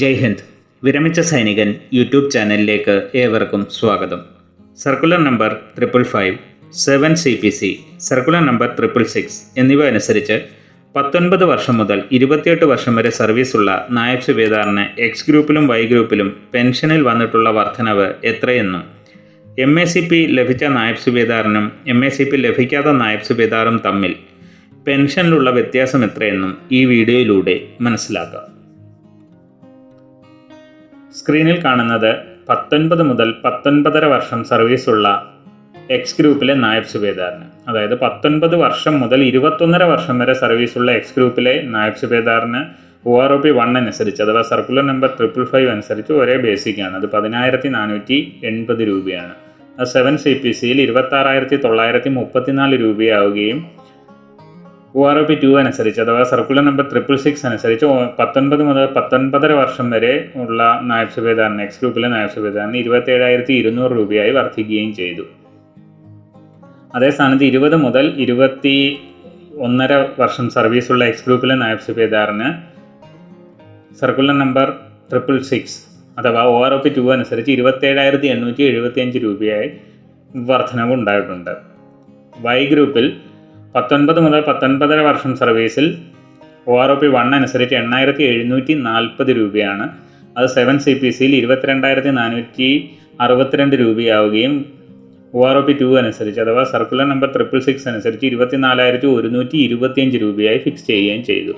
ജയ് ഹിന്ദ്. വിരമിച്ച സൈനികൻ യൂട്യൂബ് ചാനലിലേക്ക് ഏവർക്കും സ്വാഗതം. Circular number triple five seven C P C circular number triple six എന്നിവ അനുസരിച്ച് പത്തൊൻപത് വർഷം മുതൽ ഇരുപത്തിയെട്ട് വർഷം വരെ സർവീസുള്ള നായബ് സുബേദാറിന് എക്സ് ഗ്രൂപ്പിലും വൈ ഗ്രൂപ്പിലും പെൻഷനിൽ വന്നിട്ടുള്ള വർധനവ് എത്രയെന്നും എം എ സി പി ലഭിച്ച നായബ് സുബേദാറിനും എം എ സി പി ലഭിക്കാത്ത നായബ് സുബേദാറും തമ്മിൽ പെൻഷനിലുള്ള വ്യത്യാസം എത്രയെന്നും ഈ വീഡിയോയിലൂടെ മനസ്സിലാക്കാം. സ്ക്രീനിൽ കാണുന്നത് പത്തൊൻപത് മുതൽ പത്തൊൻപതര വർഷം സർവീസുള്ള എക്സ് ഗ്രൂപ്പിലെ നായബ് സുബേദാറിന്. അതായത് പത്തൊൻപത് വർഷം മുതൽ ഇരുപത്തൊന്നര വർഷം വരെ സർവീസുള്ള എക്സ് ഗ്രൂപ്പിലെ Nayab സുബേദാറിന് O R O P one അനുസരിച്ച് അഥവാ സർക്കുലർ നമ്പർ ട്രിപ്പിൾ ഫൈവ് അനുസരിച്ച് ഒരേ ബേസിക്കാണ് അത് പതിനായിരത്തി നാനൂറ്റി എൺപത് രൂപയാണ്. അത് സെവൻ സി പി സിയിൽ ഇരുപത്താറായിരത്തി തൊള്ളായിരത്തി മുപ്പത്തിനാല് രൂപയാവുകയും O R O P two അനുസരിച്ച് അഥവാ സർക്കുലർ നമ്പർ ട്രിപ്പിൾ സിക്സ് അനുസരിച്ച് പത്തൊൻപത് മുതൽ പത്തൊൻപതര വർഷം വരെ ഉള്ള നായബ് സുബേദാറിന് എക്സ് ഗ്രൂപ്പിലെ നായബ് സുബേദാറിന് ഇരുപത്തി ഏഴായിരത്തി ഇരുന്നൂറ് രൂപയായി വർദ്ധിക്കുകയും ചെയ്തു. അതേ സ്ഥാനത്ത് ഇരുപത് മുതൽ ഇരുപത്തി ഒന്നര വർഷം സർവീസുള്ള എക്സ് ഗ്രൂപ്പിലെ നായബ് സുബേദാറിന് സർക്കുലർ നമ്പർ ട്രിപ്പിൾ സിക്സ് അഥവാ O R O P two അനുസരിച്ച് ഇരുപത്തേഴായിരത്തി എണ്ണൂറ്റി എഴുപത്തി അഞ്ച് രൂപയായി വർധനവ് ഉണ്ടായിട്ടുണ്ട് വൈ ഗ്രൂപ്പിൽ പത്തൊൻപത് മുതൽ പത്തൊൻപതര വർഷം സർവീസിൽ O R O P one അനുസരിച്ച് എണ്ണായിരത്തി എഴുന്നൂറ്റി നാൽപ്പത് രൂപയാണ്. അത് സെവൻ സി പി സിയിൽ ഇരുപത്തിരണ്ടായിരത്തി നാനൂറ്റി അറുപത്തിരണ്ട് രൂപയാവുകയും O R O P two അനുസരിച്ച് അഥവാ സർക്കുലർ നമ്പർ ട്രിപ്പിൾ സിക്സ് അനുസരിച്ച് ഇരുപത്തിനാലായിരത്തി ഒരുന്നൂറ്റി ഇരുപത്തിയഞ്ച് രൂപയായി ഫിക്സ് ചെയ്യുകയും ചെയ്തു.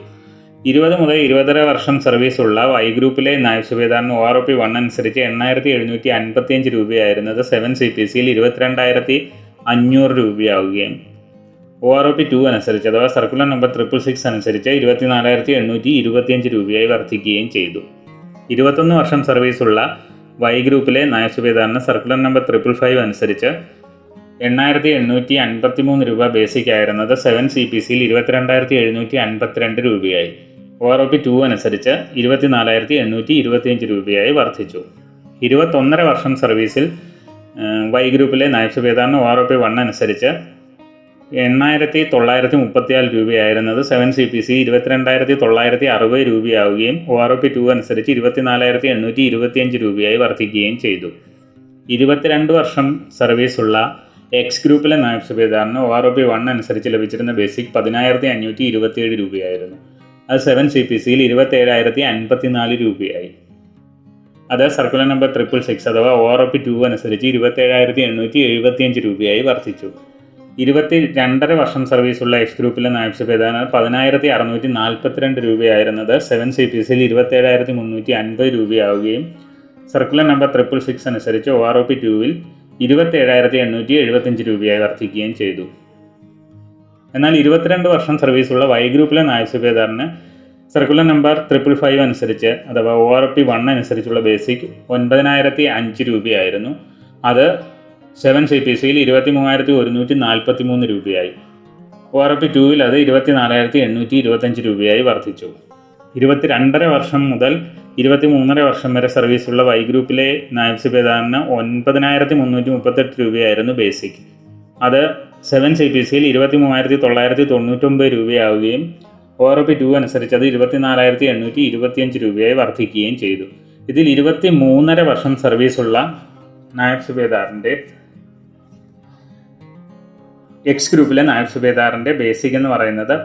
ഇരുപത് മുതൽ ഇരുപതര വർഷം സർവീസ് ഉള്ള വൈ ഗ്രൂപ്പിലെ Nayab സുബേദാറിന് O R O P one അനുസരിച്ച് എണ്ണായിരത്തി എഴുന്നൂറ്റി അൻപത്തിയഞ്ച് രൂപയായിരുന്നത് സെവൻ സി പി സിയിൽ ഇരുപത്തിരണ്ടായിരത്തി അഞ്ഞൂറ് രൂപയാവുകയും O R O P two അനുസരിച്ച് അഥവാ സർക്കുലർ നമ്പർ ട്രിപ്പിൾ സിക്സ് അനുസരിച്ച് ഇരുപത്തിനാലായിരത്തി എണ്ണൂറ്റി ഇരുപത്തിയഞ്ച് രൂപയായി വർദ്ധിക്കുകയും ചെയ്തു. ഇരുപത്തൊന്ന് വർഷം സർവീസുള്ള വൈ ഗ്രൂപ്പിലെ നയസുബേദാറിന് സുബേദാറിന് സർക്കുലർ നമ്പർ ട്രിപ്പിൾ ഫൈവ് അനുസരിച്ച് എണ്ണായിരത്തി എണ്ണൂറ്റി അൻപത്തി മൂന്ന് രൂപ ബേസിക് ആയിരുന്നത് സെവൻ സി പി സിയിൽ ഇരുപത്തിരണ്ടായിരത്തി എഴുന്നൂറ്റി അൻപത്തിരണ്ട് രൂപയായി. O R O P two അനുസരിച്ച് ഇരുപത്തിനാലായിരത്തി എണ്ണൂറ്റി ഇരുപത്തിയഞ്ച് രൂപയായി വർദ്ധിച്ചു. ഇരുപത്തൊന്നര വർഷം സർവീസിൽ വൈ ഗ്രൂപ്പിലെ നയസുബേദാറിന് സുബേദാറിന് O R O P one അനുസരിച്ച് എണ്ണായിരത്തി തൊള്ളായിരത്തി മുപ്പത്തിയാൽ രൂപയായിരുന്നത് സെവൻ സി പി സി ഇരുപത്തിരണ്ടായിരത്തി തൊള്ളായിരത്തി അറുപത് രൂപയാവുകയും O R O P two അനുസരിച്ച് ഇരുപത്തിനാലായിരത്തി എണ്ണൂറ്റി ഇരുപത്തിയഞ്ച് രൂപയായി വർദ്ധിക്കുകയും ചെയ്തു. ഇരുപത്തിരണ്ട് വർഷം സർവീസുള്ള എക്സ് ഗ്രൂപ്പിലെ Nayab സുബേദാറിന് O R O P one അനുസരിച്ച് ലഭിച്ചിരുന്ന ബേസിക് പതിനായിരത്തി അഞ്ഞൂറ്റി ഇരുപത്തിയേഴ് രൂപയായിരുന്നു. അത് സെവൻ സി പി സിയിൽ ഇരുപത്തേഴായിരത്തി അൻപത്തിനാല് രൂപയായി. അത് സർക്കുലർ നമ്പർ ട്രിപ്പിൾ സിക്സ് അഥവാ O R O P two അനുസരിച്ച് ഇരുപത്തേഴായിരത്തി എണ്ണൂറ്റി എഴുപത്തിയഞ്ച് രൂപയായി വർദ്ധിച്ചു. ഇരുപത്തി രണ്ടര വർഷം സർവീസുള്ള എക്സ് ഗ്രൂപ്പിലെ നായബ് സുബേദാറിന് പതിനായിരത്തി അറുന്നൂറ്റി നാൽപ്പത്തിരണ്ട് രൂപയായിരുന്നത് സെവൻ സി പി സിയിൽ ഇരുപത്തേഴായിരത്തി മുന്നൂറ്റി അൻപത് രൂപയാവുകയും സർക്കുലർ നമ്പർ ട്രിപ്പിൾ സിക്സ് അനുസരിച്ച് ഒ ആർ ഒ പി ടുവിൽ ഇരുപത്തേഴായിരത്തി എണ്ണൂറ്റി എഴുപത്തഞ്ച് രൂപയായി വർദ്ധിക്കുകയും ചെയ്തു. എന്നാൽ ഇരുപത്തിരണ്ട് വർഷം സർവീസുള്ള വൈ ഗ്രൂപ്പിലെ നായബ് സുബേദാറിന് സർക്കുലർ നമ്പർ ട്രിപ്പിൾ ഫൈവ് അനുസരിച്ച് അഥവാ ഒ ആർ പി വൺ അനുസരിച്ചുള്ള ബേസിക് ഒൻപതിനായിരത്തി അഞ്ച് രൂപയായിരുന്നു. അത് സെവൻ സി പി സിയിൽ ഇരുപത്തി മൂവായിരത്തി ഒരുന്നൂറ്റി നാൽപ്പത്തി മൂന്ന് രൂപയായി. ഒ ആർ പി ടുവിൽ അത് ഇരുപത്തി നാലായിരത്തി എണ്ണൂറ്റി ഇരുപത്തഞ്ച് രൂപയായി വർദ്ധിച്ചു. ഇരുപത്തി രണ്ടര വർഷം മുതൽ ഇരുപത്തി മൂന്നര വർഷം വരെ സർവീസുള്ള വൈ ഗ്രൂപ്പിലെ നായബ് സുബേദാറിന് ഒൻപതിനായിരത്തി മുന്നൂറ്റി മുപ്പത്തെട്ട് രൂപയായിരുന്നു ബേസിക്. അത് സെവൻ സി പി സിയിൽ ഇരുപത്തി മൂവായിരത്തി തൊള്ളായിരത്തി തൊണ്ണൂറ്റൊമ്പത് രൂപയാവുകയും ഒ ആർ പി ടു അനുസരിച്ച് അത് ഇരുപത്തിനാലായിരത്തി എണ്ണൂറ്റി ഇരുപത്തിയഞ്ച് രൂപയായി വർദ്ധിക്കുകയും ചെയ്തു. ഇതിൽ ഇരുപത്തി മൂന്നര വർഷം സർവീസുള്ള നായബ് സുബേദാറിന്റെ എക്സ് ഗ്രൂപ്പിലെ നായബ് സുബേദാറിന്റെ ബേസിക് എന്ന് പറയുന്നത്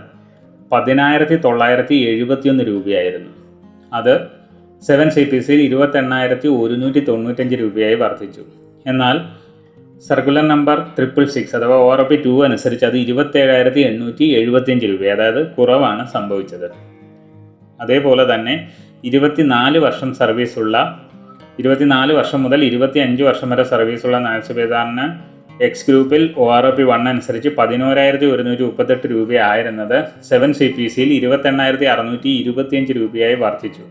പതിനായിരത്തി തൊള്ളായിരത്തി എഴുപത്തിയൊന്ന് രൂപയായിരുന്നു. അത് സെവൻ സി പി സിയിൽ ഇരുപത്തെണ്ണായിരത്തി ഒരുന്നൂറ്റി തൊണ്ണൂറ്റഞ്ച് രൂപയായി വർദ്ധിച്ചു. എന്നാൽ സർക്കുലർ നമ്പർ ട്രിപ്പിൾ സിക്സ് അഥവാ ഓർ പി ടു അനുസരിച്ച് അത് ഇരുപത്തേഴായിരത്തി എണ്ണൂറ്റി എഴുപത്തിയഞ്ച് രൂപ അതായത് കുറവാണ് സംഭവിച്ചത്. അതേപോലെ തന്നെ ഇരുപത്തിനാല് വർഷം സർവീസുള്ള ഇരുപത്തിനാല് വർഷം മുതൽ ഇരുപത്തി അഞ്ച് വർഷം വരെ സർവീസുള്ള നായബ് എക്സ് ഗ്രൂപ്പിൽ O R O P one അനുസരിച്ച് പതിനോരായിരത്തി ഒരുന്നൂറ്റി മുപ്പത്തെട്ട് രൂപയായിരുന്നത് സെവൻ സി പി സിയിൽ ഇരുപത്തെണ്ണായിരത്തി അറുന്നൂറ്റി ഇരുപത്തിയഞ്ച് രൂപയായി വർദ്ധിച്ചു.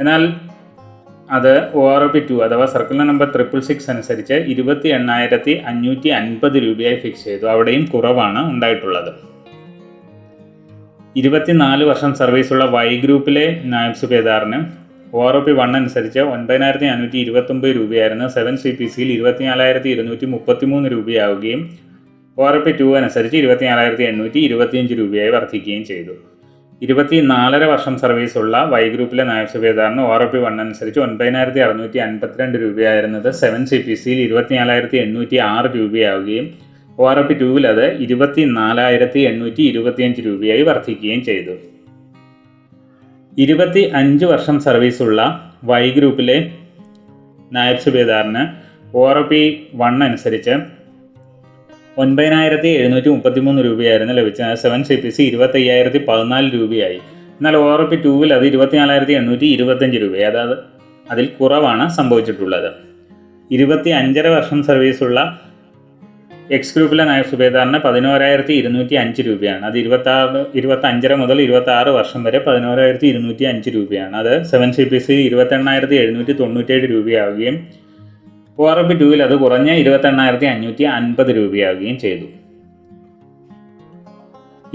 എന്നാൽ അത് O R O P two അഥവാ സർക്കുലർ നമ്പർ ട്രിപ്പിൾ സിക്സ് അനുസരിച്ച് ഇരുപത്തി എണ്ണായിരത്തി അഞ്ഞൂറ്റി അൻപത് രൂപയായി ഫിക്സ് ചെയ്തു. അവിടെയും കുറവാണ് ഉണ്ടായിട്ടുള്ളത്. ഇരുപത്തിനാല് വർഷം സർവീസുള്ള വൈ ഗ്രൂപ്പിലെ Nayab സുബേദാറിന് O R O P one അനുസരിച്ച് ഒൻപതിനായിരത്തി അഞ്ഞൂറ്റി ഇരുപത്തൊമ്പത് രൂപയായിരുന്നു. സെവൻ സി പി സിയിൽ ഇരുപത്തിനാലായിരത്തി ഇരുന്നൂറ്റി മുപ്പത്തി മൂന്ന് രൂപയാവുകയും ഒ ആർ പി ടു അനുസരിച്ച് ഇരുപത്തിനാലായിരത്തി എണ്ണൂറ്റി ഇരുപത്തിയഞ്ച് രൂപയായി വർദ്ധിക്കുകയും ചെയ്തു. ഇരുപത്തി നാലര വർഷം സർവീസുള്ള വൈ ഗ്രൂപ്പിലെ നായബ് സുബേദാറിന് ഒ ആർ പി വൺ അനുസരിച്ച് ഒൻപതിനായിരത്തി അറുന്നൂറ്റി അൻപത്തിരണ്ട് രൂപയായിരുന്നത് സെവൻ സി പി സിയിൽ ഇരുപത്തിനാലായിരത്തി എണ്ണൂറ്റി ആറ് രൂപയാവുകയും ഒ ആർ പി ടൂവിൽ അത് ഇരുപത്തി നാലായിരത്തി എണ്ണൂറ്റി ഇരുപത്തിയഞ്ച് രൂപയായി വർദ്ധിക്കുകയും ചെയ്തു. ഇരുപത്തി അഞ്ച് വർഷം സർവീസുള്ള വൈ ഗ്രൂപ്പിലെ നായബ് സുബേദാറിന് ഒ ആർ പി വൺ അനുസരിച്ച് ഒൻപതിനായിരത്തി എഴുന്നൂറ്റി മുപ്പത്തി മൂന്ന് രൂപയായിരുന്നു ലഭിച്ചത്. സെവൻ സി പി സി ഇരുപത്തി അയ്യായിരത്തി പതിനാല് രൂപയായി. എന്നാൽ ഒ ആർ പി ടൂവിൽ അത് ഇരുപത്തിനാലായിരത്തി എണ്ണൂറ്റി ഇരുപത്തഞ്ച് രൂപയായി. അതായത് അതിൽ കുറവാണ് സംഭവിച്ചിട്ടുള്ളത്. ഇരുപത്തി അഞ്ചര വർഷം സർവീസുള്ള എക്സ് ഗ്രൂപ്പിലെ സുബേദാറിന് പതിനോരായിരത്തി ഇരുന്നൂറ്റി അഞ്ച് രൂപയാണ്. അത് ഇരുപത്തി ആറ് ഇരുപത്തി അഞ്ചര മുതൽ ഇരുപത്തി ആറ് വർഷം വരെ പതിനോരായിരത്തി ഇരുന്നൂറ്റി അഞ്ച് രൂപയാണ്. അത് സെവൻ സി പി സി ഇരുപത്തി എണ്ണായിരത്തി എഴുന്നൂറ്റി തൊണ്ണൂറ്റേഴ് രൂപയാവുകയും ഒ ആർ പി ടുവിൽ അത് കുറഞ്ഞ ഇരുപത്തി എണ്ണായിരത്തി അഞ്ഞൂറ്റി അൻപത് രൂപയാവുകയും ചെയ്തു.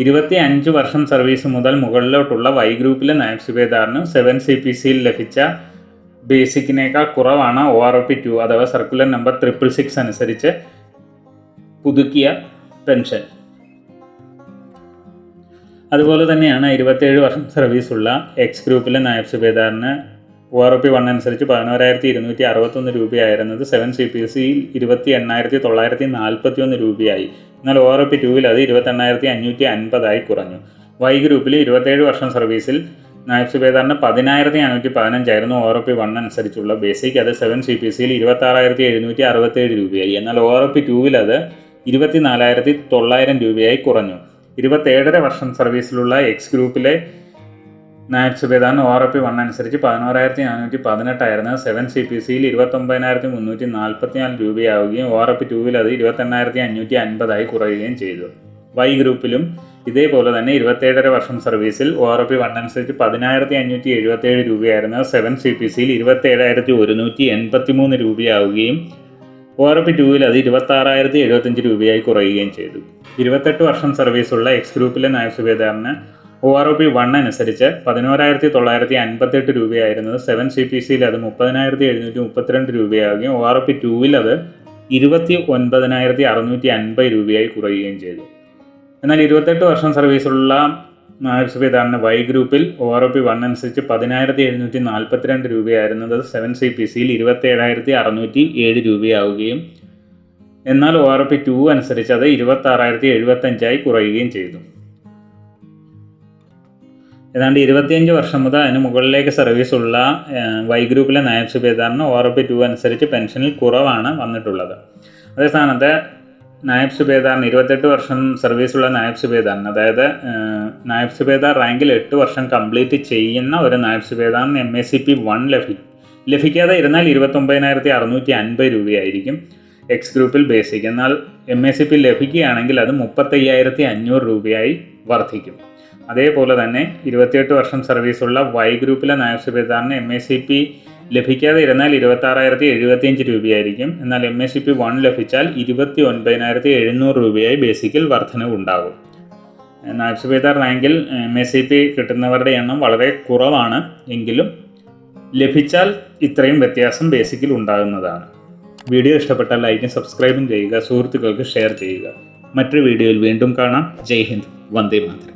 ഇരുപത്തി അഞ്ച് വർഷം സർവീസ് മുതൽ മുകളിലോട്ടുള്ള വൈ ഗ്രൂപ്പിലെ നായക് സുബേദാറിന് സെവൻ സി പി സിയിൽ ലഭിച്ച ബേസിക്കിനേക്കാൾ കുറവാണ് O R O P two അഥവാ സർക്കുലർ നമ്പർ ട്രിപ്പിൾ സിക്സ് അനുസരിച്ച് പുതുക്കിയ പെൻഷൻ. അതുപോലെ തന്നെയാണ് ഇരുപത്തേഴ് വർഷം സർവീസുള്ള എക്സ് ഗ്രൂപ്പിലെ നായബ് സുബേദാറിന് ഒ ആർ പി വൺ അനുസരിച്ച് പതിനോരായിരത്തി ഇരുന്നൂറ്റി അറുപത്തൊന്ന് രൂപയായിരുന്നത് സെവൻ സി പി സിയിൽ ഇരുപത്തി എണ്ണായിരത്തി തൊള്ളായിരത്തി നാൽപ്പത്തി ഒന്ന് രൂപയായി. എന്നാൽ ഒ ആർ പി ടൂവിൽ അത് ഇരുപത്തി എണ്ണായിരത്തി അഞ്ഞൂറ്റി അൻപതായി കുറഞ്ഞു വൈ ഗ്രൂപ്പിൽ ഇരുപത്തേഴ് വർഷം സർവീസിൽ നായബ് സുബേദാറിന് പതിനായിരത്തി അഞ്ഞൂറ്റി പതിനഞ്ചായിരുന്നു ഒ ആർ പി വൺ അനുസരിച്ചുള്ള ബേസിക് അത് സെവൻ സി പി സിയിൽ ഇരുപത്തി ആറായിരത്തി എഴുന്നൂറ്റി അറുപത്തേഴ് രൂപയായി. എന്നാൽ ഒ ആർ പി ടൂവിൽ അത് ഇരുപത്തി നാലായിരത്തി തൊള്ളായിരം രൂപയായി കുറഞ്ഞു. ഇരുപത്തേഴര വർഷം സർവീസിലുള്ള എക്സ് ഗ്രൂപ്പിലെ Naib Subedar O P one അനുസരിച്ച് പതിനോറായിരത്തി നാനൂറ്റി പതിനെട്ടായിരുന്നു സെവൻ സി പി സിയിൽ ഇരുപത്തൊമ്പതിനായിരത്തി മുന്നൂറ്റി നാൽപ്പത്തിനാല് രൂപയാവുകയും ഒ പി ടൂവിൽ അത് ഇരുപത്തെണ്ണായിരത്തി അഞ്ഞൂറ്റി അൻപതായി കുറയുകയും ചെയ്തു. വൈ ഗ്രൂപ്പിലും ഇതേപോലെ തന്നെ ഇരുപത്തേഴര വർഷം സർവീസിൽ ഒ ആർ പി വൺ അനുസരിച്ച് പതിനായിരത്തി അഞ്ഞൂറ്റി എഴുപത്തേഴ് രൂപയായിരുന്നു. സെവൻ സി പി സിയിൽ ഇരുപത്തേഴായിരത്തി ഒരുന്നൂറ്റി എൺപത്തി മൂന്ന് രൂപയാവുകയും ഒ ആർ പി ടൂവിൽ അത് ഇരുപത്തി ആറായിരത്തി എഴുപത്തഞ്ച് രൂപയായി കുറയുകയും ചെയ്തു. ഇരുപത്തെട്ട് വർഷം സർവീസുള്ള എക്സ് ഗ്രൂപ്പിലെ നായക് സുബേദാറിന് O R O P one അനുസരിച്ച് പതിനോരായിരത്തി തൊള്ളായിരത്തി അൻപത്തെട്ട് രൂപയായിരുന്നത് സെവൻ സി പി സിയിൽ അത് മുപ്പതിനായിരത്തി എഴുന്നൂറ്റി മുപ്പത്തിരണ്ട് രൂപയാകുകയും ഒ ആർ ഒ പി ടൂവിൽ അത് ഇരുപത്തി ഒൻപതിനായിരത്തി അറുന്നൂറ്റി അൻപത് രൂപയായി കുറയുകയും ചെയ്തു. എന്നാൽ ഇരുപത്തെട്ട് വർഷം സർവീസുള്ള നായക് സുബേദാറിന് വൈ ഗ്രൂപ്പിൽ O R O P one അനുസരിച്ച് പതിനായിരത്തി എഴുന്നൂറ്റി നാൽപ്പത്തിരണ്ട് രൂപയായിരുന്നത് സെവൻ സി പി സിയിൽ ഇരുപത്തി ഏഴായിരത്തി അറുന്നൂറ്റി ഏഴ് രൂപയാവുകയും എന്നാൽ O R O P two അനുസരിച്ച് അത് ഇരുപത്തി ആറായിരത്തി എഴുപത്തഞ്ചായി കുറയുകയും ചെയ്തു. ഏതാണ്ട് ഇരുപത്തിയഞ്ച് വർഷം മുതൽ അതിന് മുകളിലേക്ക് സർവീസ് ഉള്ള വൈ ഗ്രൂപ്പിലെ നായബ് സുബേദാറിന് ഒ ആർ പി ടു അനുസരിച്ച് പെൻഷനിൽ കുറവാണ് വന്നിട്ടുള്ളത്. അതേ സ്ഥാനത്ത് നായബ് സുബേദാറിന് ഇരുപത്തെട്ട് വർഷം സർവീസുള്ള നായബ് സുബേദാറിന്. അതായത് നായബ് സുബേദാർ റാങ്കിൽ എട്ട് വർഷം കംപ്ലീറ്റ് ചെയ്യുന്ന ഒരു Nayab സുബേദാറിന് M A C P one ലഭി ലഭിക്കാതെ ഇരുന്നാൽ ഇരുപത്തൊമ്പതിനായിരത്തി അറുന്നൂറ്റി അൻപത് രൂപയായിരിക്കും എക്സ് ഗ്രൂപ്പിൽ ബേസിക് എന്നാൽ എം എ സി പി ലഭിക്കുകയാണെങ്കിൽ അത് മുപ്പത്തയ്യായിരത്തി അഞ്ഞൂറ് രൂപയായി വർദ്ധിക്കും. അതേപോലെ തന്നെ ഇരുപത്തിയെട്ട് വർഷം സർവീസുള്ള വൈ ഗ്രൂപ്പിലെ നായബ് സുബേദാറിന് എം എ സി പി ലഭിക്കാതെ ഇരുന്നാൽ ഇരുപത്തി ആറായിരത്തി എഴുപത്തിയഞ്ച് രൂപയായിരിക്കും. എന്നാൽ M S C P one ലഭിച്ചാൽ ഇരുപത്തി ഒൻപതിനായിരത്തി എഴുന്നൂറ് രൂപയായി ബേസിക്കിൽ വർധനവ് ഉണ്ടാകും സുബേദാർ റാങ്കിൽ എം എസ് സി പി കിട്ടുന്നവരുടെ എണ്ണം വളരെ കുറവാണ് എങ്കിലും ലഭിച്ചാൽ ഇത്രയും വ്യത്യാസം ബേസിക്കിൽ ഉണ്ടാകുന്നതാണ്. വീഡിയോ ഇഷ്ടപ്പെട്ടാൽ ലൈക്കും സബ്സ്ക്രൈബും ചെയ്യുക സുഹൃത്തുക്കൾക്ക് ഷെയർ ചെയ്യുക. മറ്റൊരു വീഡിയോയിൽ വീണ്ടും കാണാം. ജയ് ഹിന്ദ് വന്ദേ മാതരം.